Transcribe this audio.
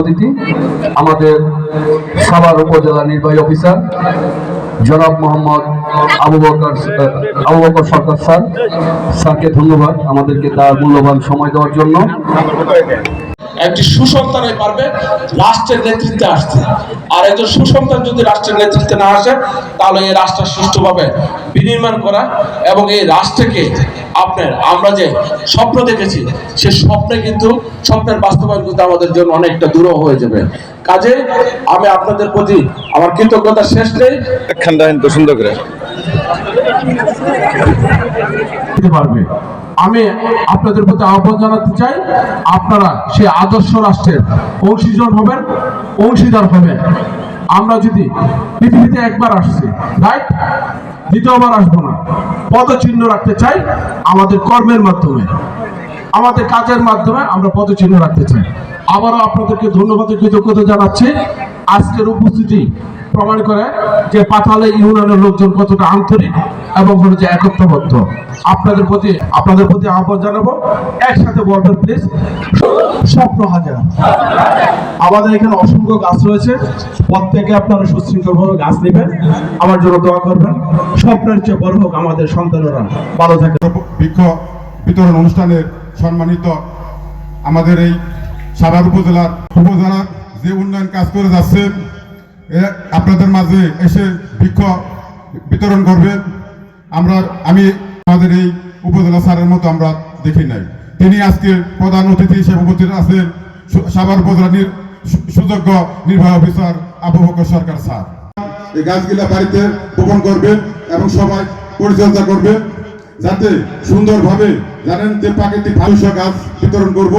অতিথি আমাদের সাভার উপজেলা নির্বাহী অফিসার, জনাব মোহাম্মদ আবু বকর আবু বকর সরকার স্যার। স্যারকে ধন্যবাদ আমাদেরকে তার মূল্যবান সময় দেওয়ার জন্য। একটি সুসন্তানই পারবে রাষ্ট্রের নেতৃত্বে আসতে। আর একজন সুসন্তান যদি রাষ্ট্রের নেতৃত্বে না আসে, তাহলে এই রাষ্ট্র সুষ্ঠুভাবে বিনির্মাণ করা এবং এই রাষ্ট্রকে আপনার, আমরা যে স্বপ্ন দেখেছি, সে স্বপ্নে কিন্তু স্বপ্নের বাস্তবায়ন কিন্তু আমাদের জন্য অনেকটা দূর হয়ে যাবে। কাজে আমি আপনাদের প্রতি আমার কৃতজ্ঞতা শেষ নেই। সুন্দর করে। পারবে। আমি আপনাদের প্রতি আহ্বান জানাতে চাই, আপনারা সেই আদর্শ রাষ্ট্রের অংশীজন হবেন, অংশীদার হবেন। আমরা যদি পৃথিবীতে একবার আসছি, রাইট? দ্বিতীয়বার আসব না। পদচিহ্ন রাখতে চাই আমাদের কর্মের মাধ্যমে। আমাদের কাজের মাধ্যমে আমরা পদচিহ্ন রাখতে চাই। আবারও আপনাদেরকে ধন্যবাদ ও কৃতজ্ঞতা জানাচ্ছি। আজকের উপস্থিতি প্রমাণ করে যে পাতালে ইউনিয়নের লোকজন কতটা আন্তরিক এবং হলো যে একত্রবদ্ধ। আপনাদের প্রতি আপনাদের প্রতি আহ্বান জানাব। একসাথে বলবেন প্লিজ স্বপ্ন হাজার। আমাদের এখানে অসংখ্য গাছ রয়েছে। প্রত্যেকে আপনারা সুশৃঙ্খলভাবে গাছ নেবেন। আমার জন্য দোয়া করবেন। স্বপ্নের চেয়ে বড় হোক আমাদের সন্তানেরা। ভালো থাকে বৃক্ষ বিতরণ অনুষ্ঠানের সম্মানিত আমাদের এই সাভার উপজেলার উপজেলার যে উন্নয়ন কাজ করে যাচ্ছেন আপনাদের মাঝে এসে বৃক্ষ বিতরণ করবেন আমরা, আমি আমাদের এই উপজেলা স্যারের মতো আমরা দেখি নাই। তিনি আজকে প্রধান অতিথি হিসেবে উপস্থিত আছেন সাভার উপজেলা সুযোগ্য নির্বাহী অফিসার আবু বকর সরকার স্যার। এই গাছগুলা বাড়িতে বপন করবেন এবং সবাই পরিচর্যা করবেন যাতে সুন্দরভাবে জানেন যে প্রাকৃতিক ভালুসা গাছ বিতরণ করব।